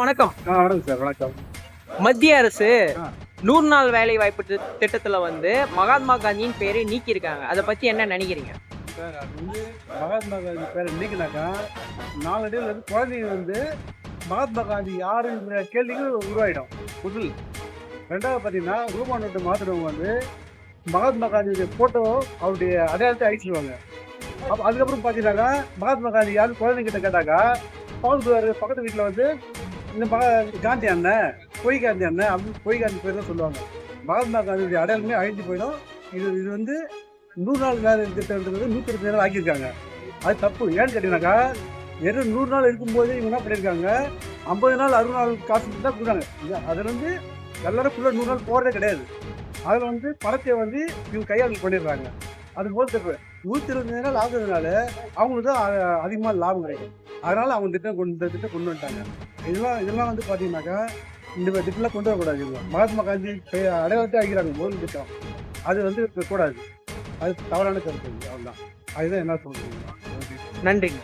வணக்கம். ஆ வணக்கம் சார் வணக்கம். மத்திய அரசு. நூறு நாள் வேலை வாய்ப்பு திட்டத்துல வந்து மகாத்மா காந்தியின் பேரை நீக்கியிருக்காங்க. அதை பத்தி என்ன நினைக்கிறீங்க? சார் அது வந்து மகாத்மா காந்தி பேர் இன்னைக்குனாக்கா நாளடைவில் வந்து குழந்தைங்க வந்து மகாத்மா காந்தி யாருங்கிற கேள்விக்கு உருவாயிடும். முதல் ரெண்டாவது பார்த்தீங்கன்னா ரூபா நோட்டு மாற்றுறவங்க வந்து மகாத்மா காந்தியுடைய ஃபோட்டோ அவருடைய அடையாளத்தை அழிச்சிடுவாங்க அப்போ அதுக்கப்புறம் பார்த்தீங்கன்னாக்கா மகாத்மா காந்தி யாரும் குழந்தைங்கிட்ட கேட்டாக்கா பக்கத்து பக்கத்து வீட்டில் வந்து இந்த மக காந்தி அண்ணன் பொய் காந்தி அண்ணன் அப்படின்னு பொய் காந்தி பேர் தான் சொல்லுவாங்க. மகாத்மா காந்தியுடைய அடையாளமே அழிஞ்சு போயிடும். இது இது வந்து நூறு நாள் வேலை திட்டம்ன்றது நூற்றி இருபத்தி நாள் ஆக்கியிருக்காங்க. அது தப்பு. ஏன்னு கேட்டீங்கன்னாக்கா வெறும் நூறு நாள் இருக்கும்போது இவங்க என்ன பண்ணியிருக்காங்க? ஐம்பது நாள் அறுபது நாள் காசு தான் கொடுக்குறாங்க. அதில் வந்து எல்லாரும் ஃபுல்லாக நூறு நாள் போகிறதே கிடையாது. அதில் வந்து பணத்தை வந்து இவங்க கையாளல் பண்ணிடுறாங்க. அது போல் தப்பு. நூற்றி இருபத்தி நாள் ஆகுறதுனால அவங்களுக்கு தான் அதிகமாக லாபம் கிடைக்கும். அதனால் அவங்க திட்டம் கொண்டு இந்த திட்டம் கொண்டு வந்துட்டாங்க. இதெல்லாம் இதெல்லாம் வந்து பார்த்தீங்கன்னாக்கா இந்த மாதிரி திட்டம்லாம் கொண்டு வரக்கூடாது இதெல்லாம். மகாத்மா காந்தி அடையாளத்தை ஆகிறாங்க முதல் திட்டம். அது வந்து இருக்கக்கூடாது. அது தவறான கருத்து அவ்வளோதான் அதுதான் என்ன சொல்லுங்க நன்றிங்க.